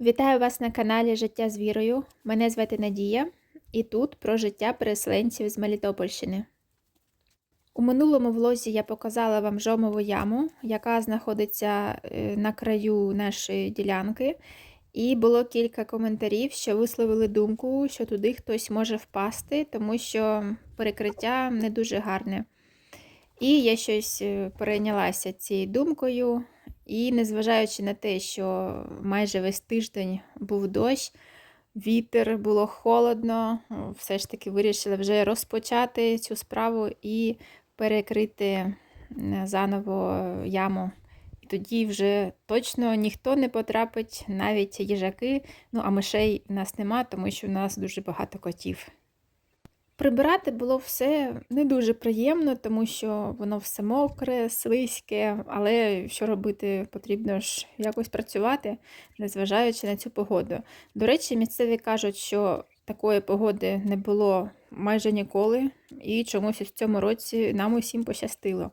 Вітаю вас на каналі Життя з вірою. Мене звати Надія, і тут про життя переселенців з Мелітопольщини. У минулому влозі я показала вам жомову яму, яка знаходиться е, на краю нашої ділянки. І було кілька коментарів, що висловили думку, що туди хтось може впасти, тому що перекриття не дуже гарне. І я щось е, перейнялася цією думкою, і незважаючи на те, що майже весь тиждень був дощ, вітер, було холодно, все ж таки вирішила вже розпочати цю справу і перекрити заново яму. І тоді вже точно ніхто не потрапить, навіть їжаки. Ну, а мишей в нас нема, тому що в нас дуже багато котів. Прибирати було все не дуже приємно, тому що воно все мокре, слизьке, але що робити, потрібно ж якось працювати, незважаючи на цю погоду. До речі, місцеві кажуть, що такої погоди не було майже ніколи, і чомусь в цьому році нам усім пощастило.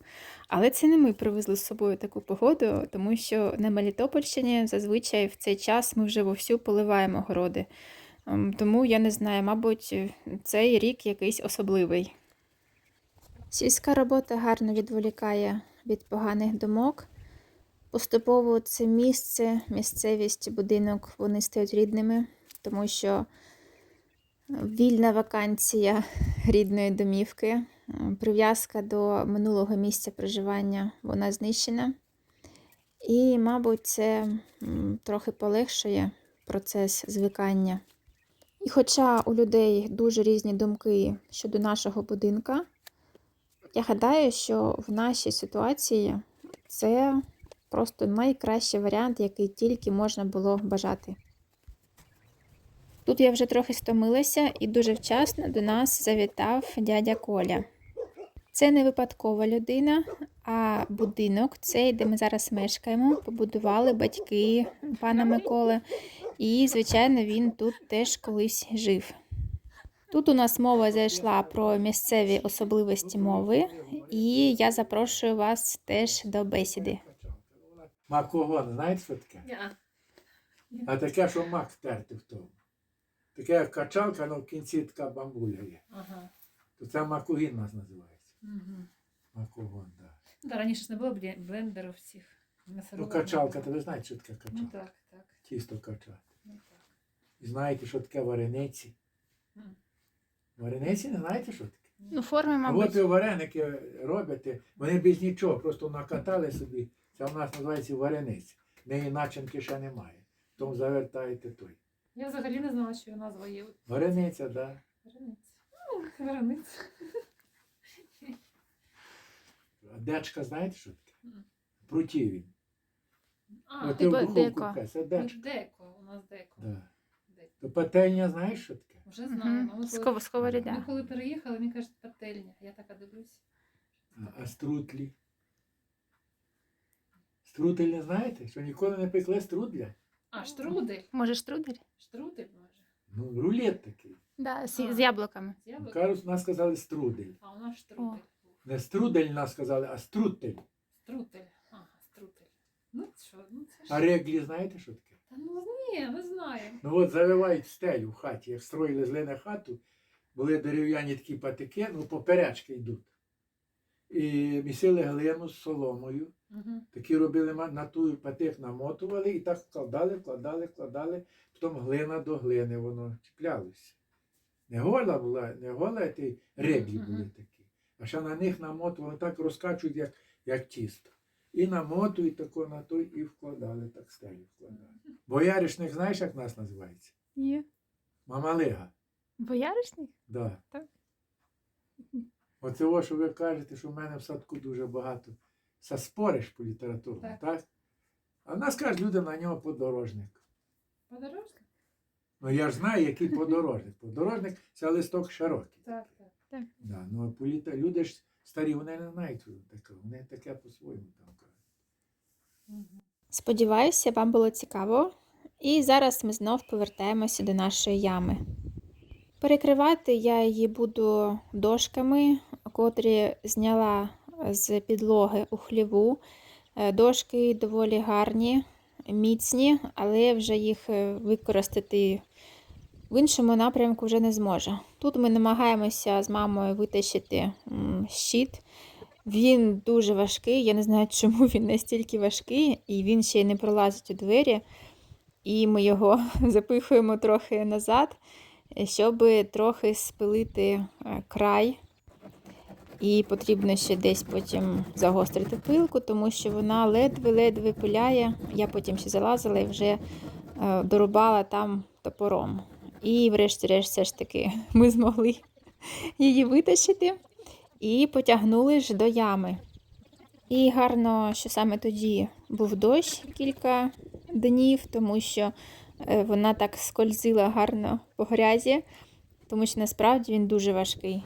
Але це не ми привезли з собою таку погоду, тому що на Мелітопольщині зазвичай в цей час ми вже вовсю поливаємо городи. Ем, Тому я не знаю, мабуть, цей рік якийсь особливий. Сільська робота гарно відволікає від поганих думок. Поступово це місце, місцевість, будинок вони стають рідними, тому що вільна вакансія рідної домівки, прив'язка до минулого місця проживання вона знищена. І, мабуть, це трохи полегшує процес звикання. І хоча у людей дуже різні думки щодо нашого будинка, я гадаю, що в нашій ситуації це просто найкращий варіант, який тільки можна було бажати. Тут я вже трохи стомилася і дуже вчасно до нас завітав дядя Коля. Це не випадкова людина, а будинок, цей, де ми зараз мешкаємо, побудували батьки пана Миколи. І, звичайно, він тут теж колись жив. Тут у нас мова зайшла про місцеві особливості мови, і я запрошую вас теж до бесіди. Макогон, знаєте, що таке? А таке, що мак втерти в тому. Таке як качалка, але в кінці така бамбуля є. Ага. То це макогін у нас називається. Угу. Макогон, так. Да. Да, раніше ж не було блендерів всіх. Ну, качалка, то ви знаєте, що таке Ну качалка? так, так. Тісто качати. Ну. І знаєте, що таке варениці? Варениці не знаєте, що таке? Ну, форми, А от і вареники робите, вони без нічого, просто накатали собі. Це у нас називається варениці. В неї начинки ще немає. Тому завертаєте той. Я взагалі не знала, що його назва є. Варениця, так. Да. Варениця. Ну, Варениця. Дечка, знаєте, що таке? Прутівень. А, От типу ти духовку деко. це дечка. деко. У нас деко. Да. Деко. То пательня, знаєш, що таке? Вже. Ми коли, Сковорідя. ми коли переїхали, він каже, пательня. Я така дивлюсь. А, а струтлі? Струдель не знаєте? Що ніколи не пекли струдля? А, штрудель. Може, штрудель? Штрудель може. Ну, рулет такий. Да, з, А. з яблуками. З яблук? Кажуть, нас сказали струдель. А у нас штрудель. був. Не струдель нас сказали, а струтель. Струтель. Ну що, ну це ж. А реглі знаєте, що таке? Та ну ні, не знаю. Ну от завивають стелю в хаті. Як строїли з глини хату, були дерев'яні такі патики, ну поперечки йдуть. І місили глину з соломою. Угу. Такі робили на ту патик намотували і так вкладали, вкладали, вкладали, потім глина до глини воно чіплялося. Не гола була, не гола, а ті реглі були такі. А ще на них намотували, так розкачують, як, як тісто. І намотують тако на той і вкладали, так стелю вкладали. Бояришник, знаєш, як нас називається? Є. Мамалига. Бояришник? Да. Так. Оце о, що ви кажете, що в мене в садку дуже багато спориш по літературу, так. Так. А в нас кажуть, люди на нього подорожник. Подорожник? Ну я ж знаю, який подорожник. Подорожник це листок широкий. Так, так. Да. Ну, а політа... Люди ж старі, вони не знають. Вони таке по-своєму там. Сподіваюся, вам було цікаво. І зараз ми знов повертаємося до нашої ями. Перекривати я її буду дошками, котрі зняла з підлоги у хліву. Е, Дошки доволі гарні, міцні, але вже їх е, використати в іншому напрямку вже не зможе. Тут ми намагаємося з мамою витащити щит. Він дуже важкий. Я не знаю, чому він настільки важкий, і він ще й не пролазить у двері. І ми його запихуємо трохи назад, щоб трохи спилити е, край. І потрібно ще десь потім загострити пилку, тому що вона ледве-ледве пиляє. Я потім ще залазила і вже е, дорубала там топором. І, врешті-решт, все ж таки, ми змогли її витащити і потягнули ж до ями. І гарно, що саме тоді був дощ кілька днів, тому що е, вона так скользила гарно по грязі, тому що насправді він дуже важкий.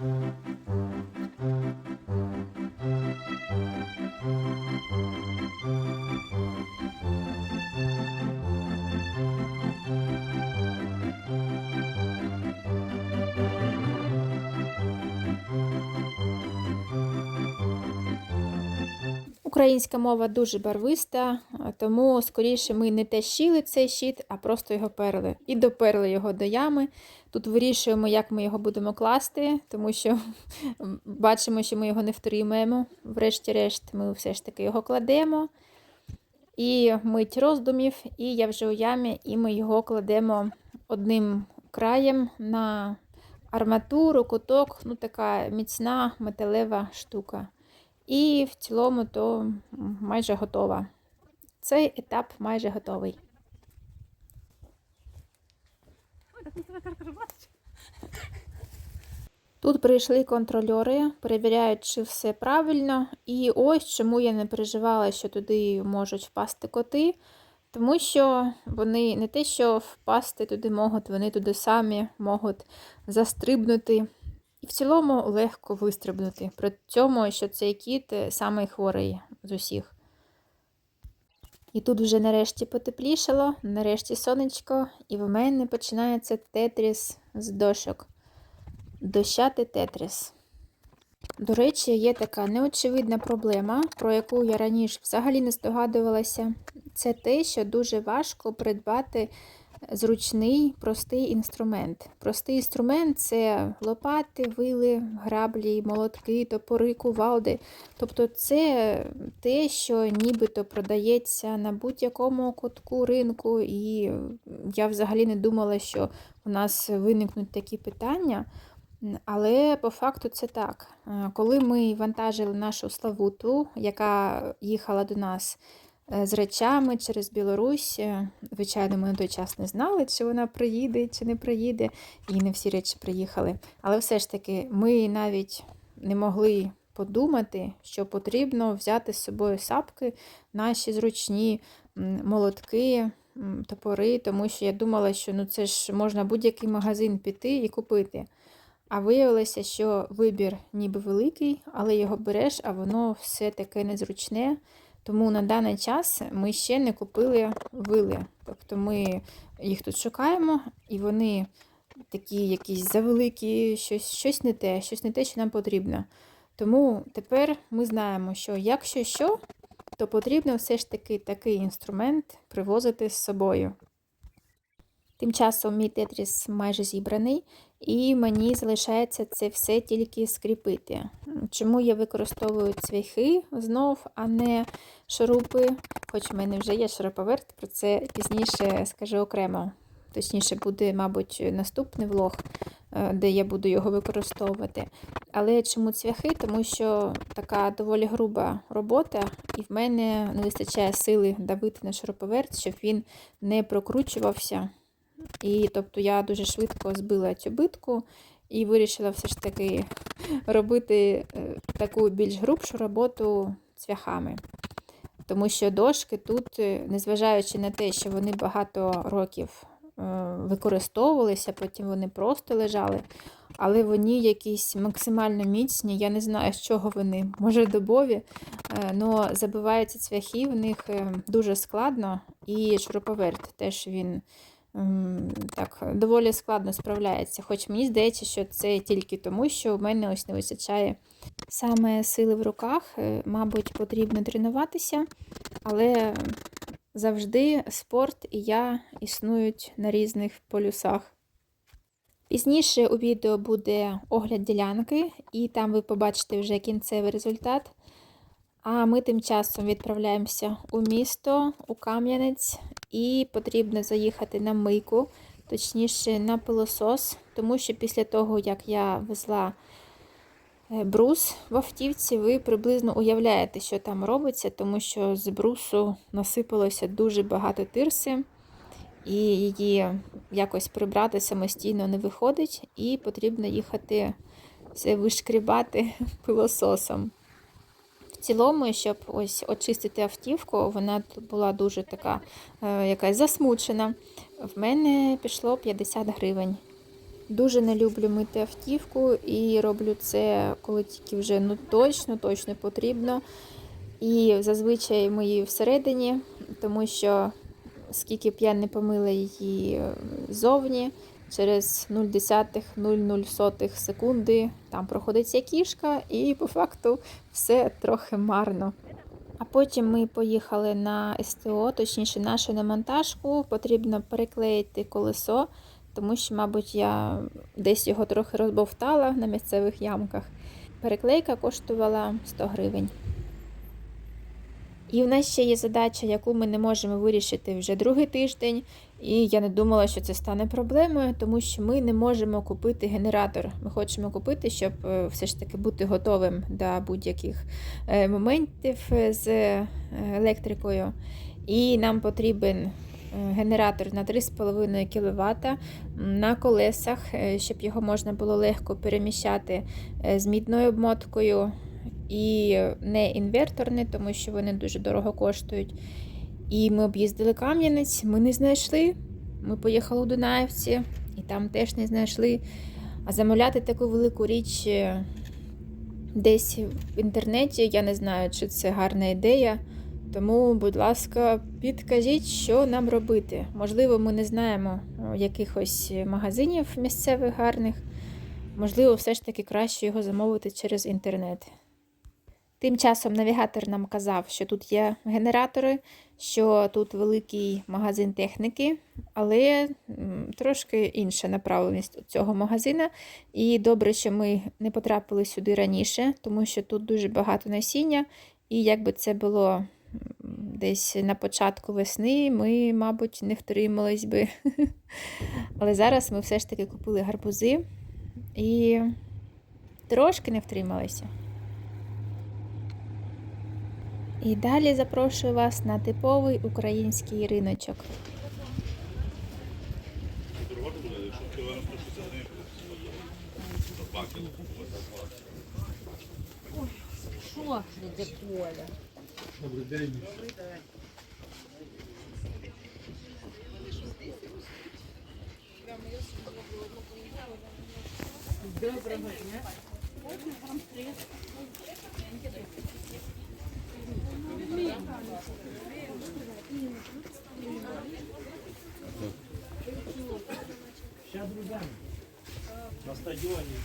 Українська мова дуже барвиста, тому скоріше ми не тащили цей щит, а просто його перли. І доперли його до ями. Тут вирішуємо, як ми його будемо класти, тому що бачимо, що ми його не втримаємо. Врешті-решт, ми все ж таки його кладемо. І мить роздумів, і я вже у ямі, і ми його кладемо одним краєм на арматуру, куток, ну така міцна металева штука. І в цілому то майже готова. Цей етап майже готовий. Тут прийшли контрольори, перевіряють, чи все правильно. І ось чому я не переживала, що туди можуть впасти коти, тому що вони не те, що впасти туди можуть, вони туди самі можуть застрибнути. І в цілому легко вистрибнути. При цьому, що цей кіт е, самий хворий з усіх. І тут вже нарешті потеплішало, нарешті сонечко, і в мене починається тетріс з дошок. Дощати тетріс. До речі, є така неочевидна проблема, про яку я раніше взагалі не здогадувалася. Це те, що дуже важко придбати зручний, простий інструмент. Простий інструмент це лопати, вили, граблі, молотки, топори, кувалди. Тобто це те, що нібито продається на будь-якому кутку ринку, і я взагалі не думала, що у нас виникнуть такі питання. Але по факту це так. Коли ми вантажили нашу Славуту, яка їхала до нас з речами через Білорусь, е, звичайно, ми на той час не знали, чи вона приїде, чи не приїде, і не всі речі приїхали. Але все ж таки, ми навіть не могли подумати, що потрібно взяти з собою сапки, наші зручні молотки, топори, тому що я думала, що ну це ж можна будь-який магазин піти і купити. А виявилося, що вибір ніби великий, але його береш, а воно все таке незручне. Тому на даний час ми ще не купили вили. Тобто ми їх тут шукаємо, і вони такі якісь завеликі, щось, щось не те, щось не те, що нам потрібно. Тому тепер ми знаємо, що якщо що, то потрібно все ж таки такий інструмент привозити з собою. Тим часом мій тетріс майже зібраний, і мені залишається це все тільки скріпити. Чому я використовую цвяхи знов, а не шурупи, хоч в мене вже є шуруповерт, про це пізніше скажу окремо. Точніше, буде, мабуть, наступний влог, е, де я буду його використовувати. Але чому цвяхи? Тому що така доволі груба робота, і в мене не вистачає сили давити на шуруповерт, щоб він не прокручувався. І тобто я дуже швидко збила цю битку і вирішила все ж таки робити е, таку більш грубшу роботу цвяхами. Тому що дошки тут, е, незважаючи на те, що вони багато років е, використовувалися, потім вони просто лежали, але вони якісь максимально міцні. Я не знаю, з чого вони, може добові, але забиваються цвяхи, в них дуже складно, і шуруповерт теж він так доволі складно справляється. Хоч мені здається, що це тільки тому, що в мене ось не вистачає саме сили в руках. Е, Мабуть, потрібно тренуватися, але Завжди спорт і я існують на різних полюсах. Пізніше у відео буде огляд ділянки, і там ви побачите вже кінцевий результат. А ми тим часом відправляємося у місто, у Кам'янець, і потрібно заїхати на мийку, точніше на пилосос, тому що після того, як я везла е, брус в автівці, ви приблизно уявляєте, що там робиться, тому що з брусу насипалося дуже багато тирси, і її якось прибрати самостійно не виходить, і потрібно їхати все вишкрібати пилососом. В цілому, щоб ось очистити автівку, вона була дуже така е, якась засмучена. В мене пішло 50 гривень. Дуже не люблю мити автівку і роблю це, коли тільки вже ну точно, точно потрібно. І зазвичай мию всередині, тому що скільки б я не помила її е, ззовні, через 0,0 секунди там проходить ця кішка, і по факту все трохи марно. А потім ми поїхали на СТО, точніше нашу на монтажку. Потрібно переклеїти колесо, тому що, мабуть, я десь його трохи розбовтала на місцевих ямках. Переклейка коштувала 100 гривень. І в нас ще є задача, яку ми не можемо вирішити вже другий тиждень. І я не думала, що це стане проблемою, тому що ми не можемо купити генератор. Ми хочемо купити, щоб е, все ж таки бути готовим до будь-яких е, моментів з е, електрикою. І нам потрібен генератор на 3,5 кВт на колесах, щоб його можна було легко переміщати з мідною обмоткою. І не інверторний, тому що вони дуже дорого коштують. І ми об'їздили Кам'янець, ми не знайшли. Ми поїхали у Дунаївці і там теж не знайшли. А замовляти таку велику річ е, десь в інтернеті, я не знаю, чи це гарна ідея. Тому, будь ласка, підкажіть, що нам робити. Можливо, ми не знаємо якихось магазинів місцевих гарних. Можливо, все ж таки краще його замовити через інтернет. Тим часом навігатор нам казав, що тут є генератори, що тут великий магазин техніки, але трошки інша направленість цього магазина. І добре, що ми не потрапили сюди раніше, тому що тут дуже багато насіння, і якби це було десь на початку весни, ми, мабуть, не втримались би. Але зараз ми все ж таки купили гарбузи і трошки не втрималися. І далі запрошую вас на типовий український риночок. Що, дядя Коля? Добрий день. Доброго дня. На стадіоні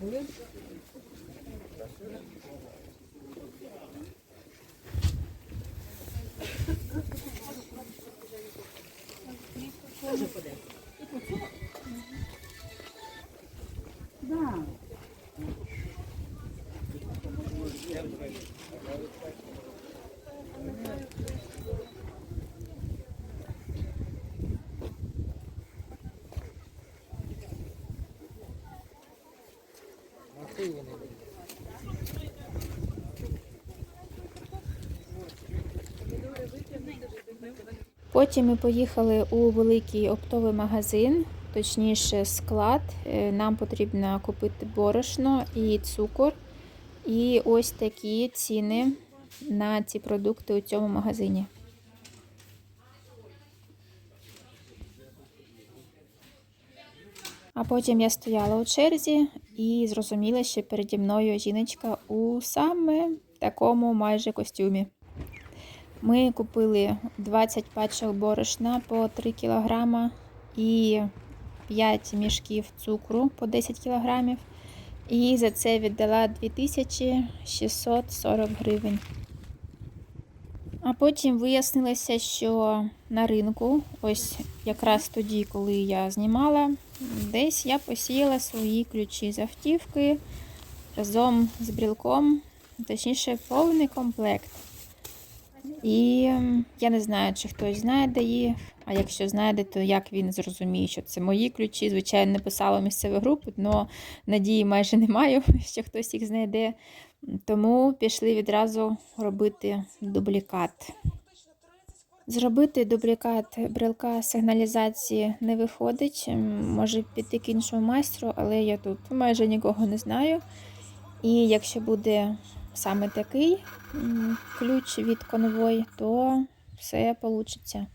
Bugün Потім ми поїхали у великий оптовий магазин, точніше склад. Е, Нам потрібно купити борошно і цукор. І ось такі ціни на ці продукти у цьому магазині. А А потім я стояла у черзі і зрозуміла, що переді мною жіночка у саме такому майже костюмі. Ми купили 20 пачок борошна по 3 кг і 5 мішків цукру по 10 кг. І за це віддала 2640 гривень. А потім вияснилося, що на ринку, ось якраз тоді, коли я знімала, десь я посіяла свої ключі з автівки разом з брілком, точніше, повний комплект. І я не знаю, чи хтось знає, де їх, а якщо знайде, то як він зрозуміє, що це мої ключі. Звичайно, не писала місцеву групу, але надії майже не маю, що хтось їх знайде. Тому пішли відразу робити дублікат. Зробити дублікат брелка сигналізації не виходить. Може піти к іншому майстру, але я тут майже нікого не знаю. І якщо буде саме такий ключ від конвой, то все вийде.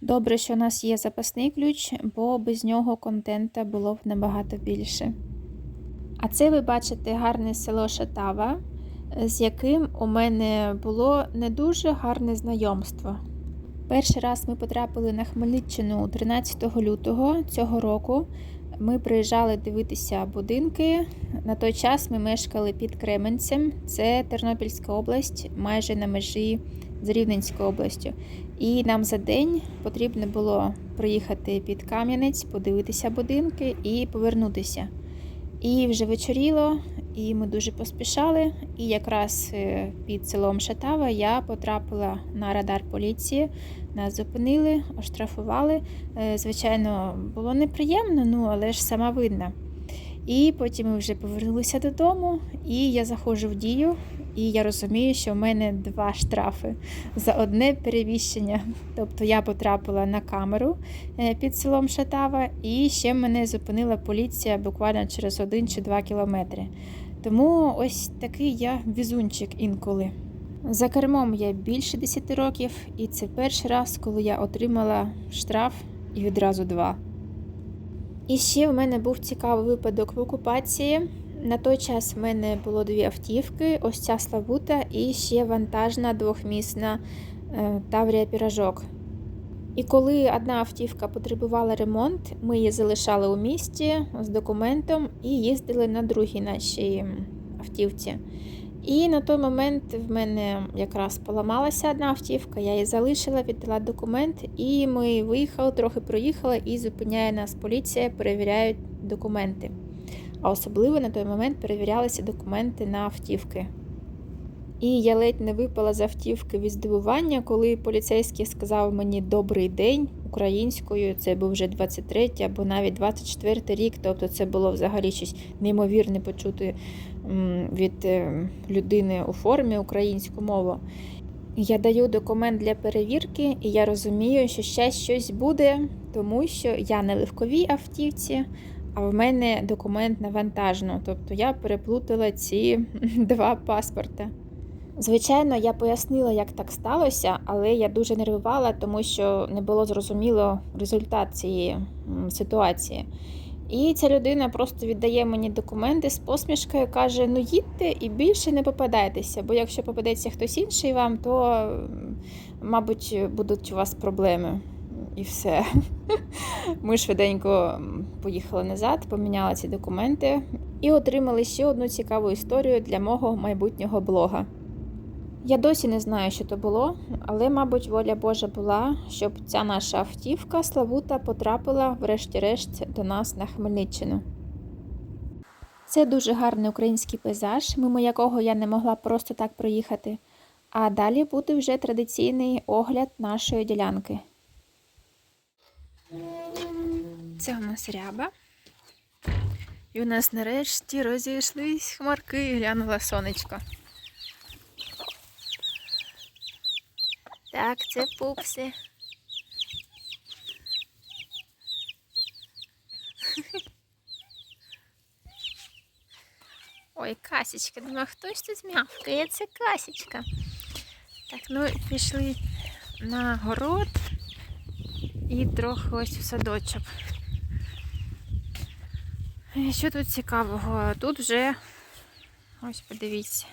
Добре, що у нас є запасний ключ, бо без нього контента було б набагато більше. А це ви бачите гарне село Шатава, з яким у мене було не дуже гарне знайомство. Перший раз ми потрапили на Хмельниччину 13 лютого цього року. Ми приїжджали дивитися будинки. На той час ми мешкали під Кременцем, це Тернопільська область, майже на межі з Рівненською областю. І нам за день потрібно було приїхати під Кам'янець, подивитися будинки і повернутися. І вже вечоріло, і ми дуже поспішали. І якраз е, під селом Шатава я потрапила на радар поліції. Нас зупинили, оштрафували. Е, Звичайно, було неприємно, ну але ж сама видно. І потім ми вже повернулися додому, і я заходжу в дію, і я розумію, що в мене два штрафи за одне перевіщення. Тобто я потрапила на камеру е, під селом Шатава, і ще мене зупинила поліція буквально через один чи два кілометри. Тому ось такий я візунчик інколи. За кермом я більше 10 років, і це перший раз, коли я отримала штраф і відразу два. І ще в мене був цікавий випадок в окупації. На той час в мене було дві автівки: ось ця Славута і ще вантажна двохмісна е, Таврія Піражок. І коли одна автівка потребувала ремонт, ми її залишали у місті з документом і їздили на другій нашій автівці. І на той момент в мене якраз поламалася одна автівка, я її залишила, віддала документ, і ми виїхали, трохи проїхали, і зупиняє нас поліція, перевіряють документи. А особливо на той момент перевірялися документи на автівки. І я ледь не випала з автівки від здивування, коли поліцейський сказав мені добрий день українською. Це був вже 23 або навіть 24 рік. Тобто це було взагалі щось неймовірне почути від е, людини у формі українську мову. Я даю документ для перевірки, і я розумію, що ще щось буде, тому що я на легковій автівці, а в мене документ на вантажну. Тобто я переплутала ці два паспорти. Звичайно, я пояснила, як так сталося, але я дуже нервувала, тому що не було зрозуміло результат цієї ситуації. І ця людина просто віддає мені документи з посмішкою, каже: ну їдьте і більше не попадайтеся, бо якщо попадеться хтось інший вам, то, мабуть, будуть у вас проблеми. І все. Ми швиденько поїхали назад, поміняли ці документи і отримали ще одну цікаву історію для мого майбутнього блога. Я досі не знаю, що то було, але, мабуть, воля Божа була, щоб ця наша автівка Славута потрапила, врешті-решт, до нас на Хмельниччину. Це дуже гарний український пейзаж, мимо якого я не могла просто так проїхати. А далі буде вже традиційний огляд нашої ділянки. Це у нас ряба. І у нас нарешті розійшлись хмарки, глянула сонечко. Так, це пупси. Ой, касечка, думаю, хто ж тут м'явкає? Це касечка. Так, ну пішли на город і трохи ось в садочок. Е, Що тут цікавого? Тут вже ось подивіться,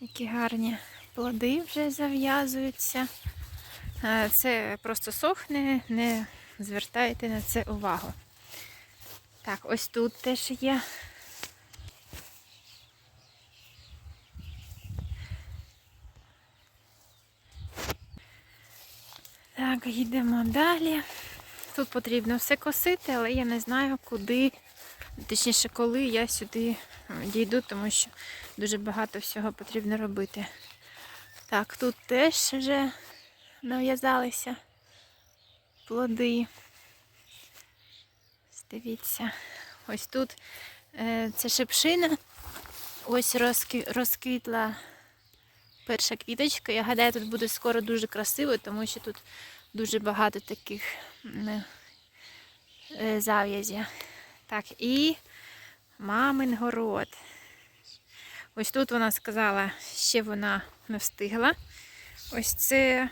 які гарні плоди вже зав'язуються. Е, Це просто сохне, не звертайте на це увагу. Так, ось тут теж є. Так, йдемо далі. Тут потрібно все косити, але я не знаю, куди, точніше, коли я сюди дійду, тому що дуже багато всього потрібно робити. Так, тут теж вже нав'язалися плоди. Дивіться, ось тут е, це шипшина. Ось розкві- розквітла перша квіточка. Я гадаю, тут буде скоро дуже красиво, тому що тут дуже багато таких е, зав'язів. Так, і мамин город. Ось тут вона сказала, ще вона не встигла. Ось це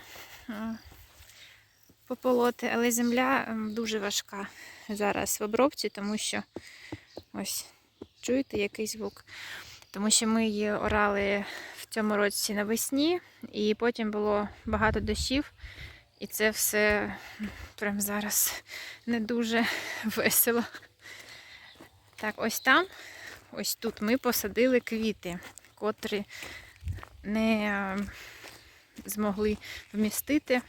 пополоти, але земля дуже важка зараз в обробці, тому що ось чуєте який звук? Тому що ми її орали в цьому році навесні, і потім було багато дощів, і це все прямо зараз не дуже весело. Так, ось там, ось тут ми посадили квіти, котрі не е, змогли вмістити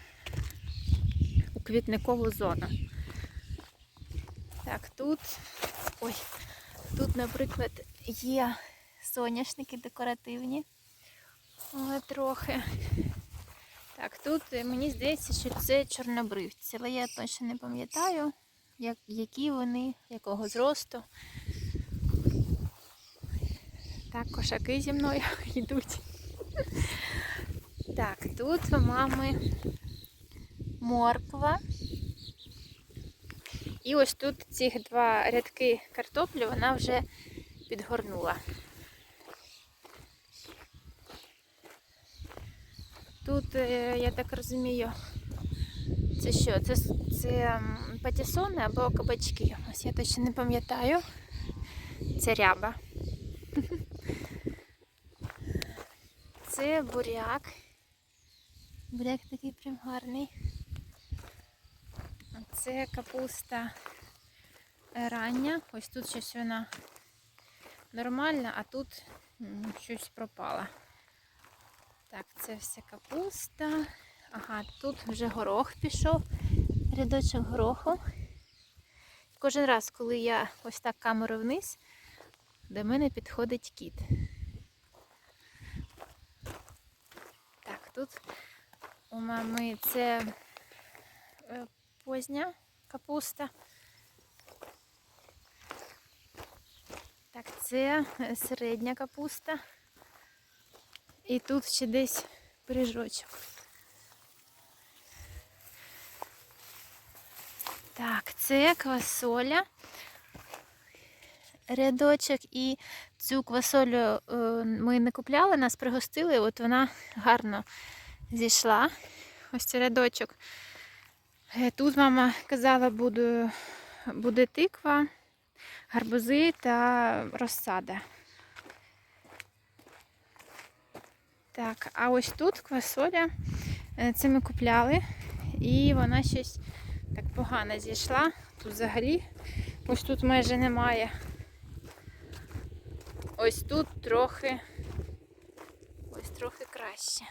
у квітникову зону. Так, тут, ой, тут, наприклад, є соняшники декоративні. Але трохи. Так, тут е, мені здається, що це чорнобривці, але я точно не пам'ятаю, як, які вони, якого зросту. Так, кошаки зі мною йдуть. Так, тут у мами морква. І ось тут ці два рядки картоплі вона вже підгорнула. Тут, е, я так розумію, це що? Це, це патісони або кабачки. Ось я точно не пам'ятаю. Це ряба. Це буряк. Буряк такий прям гарний. А Це капуста рання. Ось тут щось вона нормальна, а тут щось пропало. Так, це все капуста. Ага, тут вже горох пішов, рядочок гороху. Кожен раз, коли я ось так камеру вниз, до мене підходить кіт. Так, тут у мами це е, позня капуста. Так, це е, середня капуста. І тут ще десь пиріжочок. Так, це квасоля. Рядочок і цю квасолю е, ми не купляли, нас пригостили, от вона гарно зійшла. Ось цей рядочок. Е, Тут мама казала, буде, буде тиква, гарбузи та розсада. Так, а ось тут квасоля. е, Це ми купляли, і вона щось так погано зійшла. Тут взагалі ось тут майже немає. Ось тут трохи, ось трохи краще.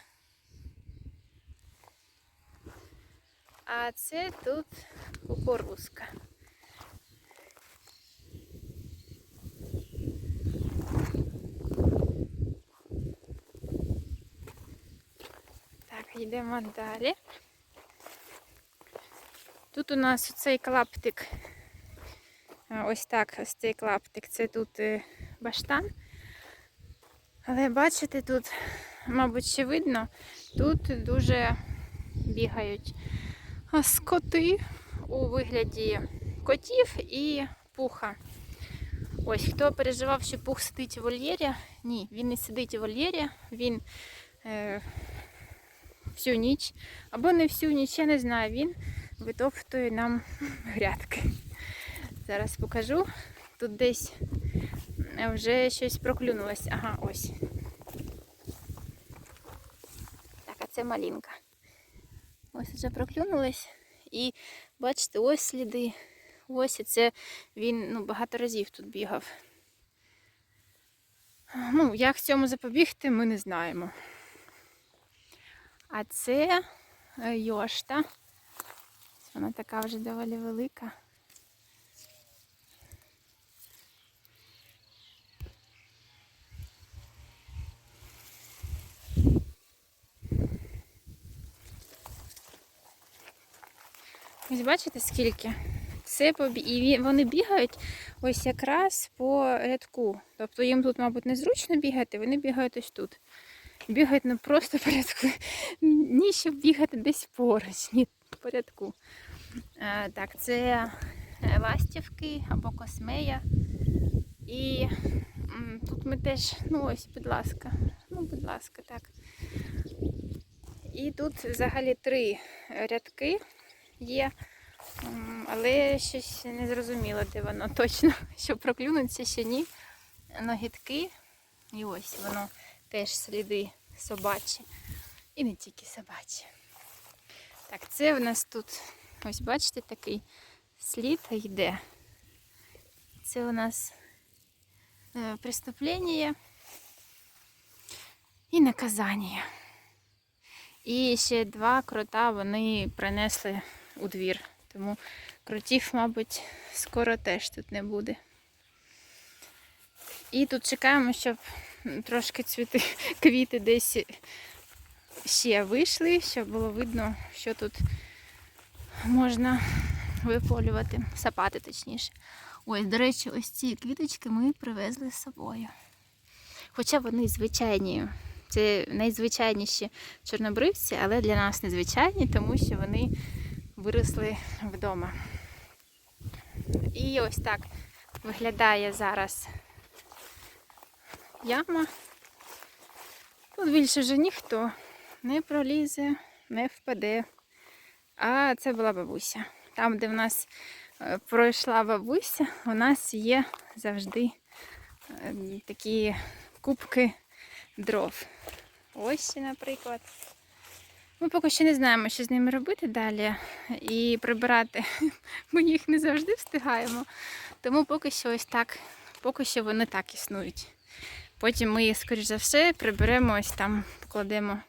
А це тут кукурузка. Так, йдемо далі. Тут у нас цей клаптик. Ось так, ось цей клаптик. Це тут е, баштан. Але бачите, тут, мабуть, ще видно, тут дуже бігають скоти у вигляді котів і пуха. Ось, хто переживав, що пух сидить у вольєрі. Ні, він не сидить у вольєрі, він е, всю ніч, або не всю ніч, я не знаю, він витоптує нам грядки. Зараз покажу. тут десь вже щось проклюнулось. Ага, ось. Так, а це малінка. Ось вже проклюнулось. І бачите, ось сліди. Ось і це він ну, багато разів тут бігав. Ну, як цьому запобігти, ми не знаємо. А це е, йошта. Вона така вже доволі велика. Ось бачите скільки? Все побі... І вони бігають ось якраз по рядку. Тобто їм тут, мабуть, незручно бігати, вони бігають ось тут. Бігають не просто по рядку, ні, щоб бігати десь поруч, ні по рядку. Е, так, це е, ластівки або космея. І тут ми теж, ну ось, будь ласка, ну, будь ласка, так. І тут взагалі три рядки є. Але щось не зрозуміло, де воно точно, що проклюнуться ще ні. Ногітки. І ось воно теж сліди собачі. І не тільки собачі. Так, це в нас тут, ось бачите, такий слід йде. Це у нас е, преступлення і наказання. І ще два крота вони принесли у двір. Тому кротів, мабуть, скоро теж тут не буде. І тут чекаємо, щоб трошки цвіти, квіти десь ще вийшли, щоб було видно, що тут можна виполювати, сапати точніше. Ось, до речі, ось ці квіточки ми привезли з собою. Хоча вони звичайні, це найзвичайніші чорнобривці, але для нас незвичайні, тому що вони виросли вдома. І ось так виглядає зараз яма. Тут більше вже ніхто не пролізе, не впаде. А це була бабуся. Там, де в нас е, пройшла бабуся, у нас є завжди е, такі кубки дров. Ось, наприклад. Ми поки що не знаємо, що з ними робити далі. І прибирати ми їх не завжди встигаємо. Тому поки що ось так, поки що вони так існують. Потім ми їх, скоріш за все, приберемо ось там, покладемо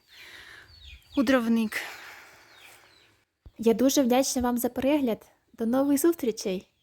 у дровник. Я дуже вдячна вам за перегляд. До нових зустрічей!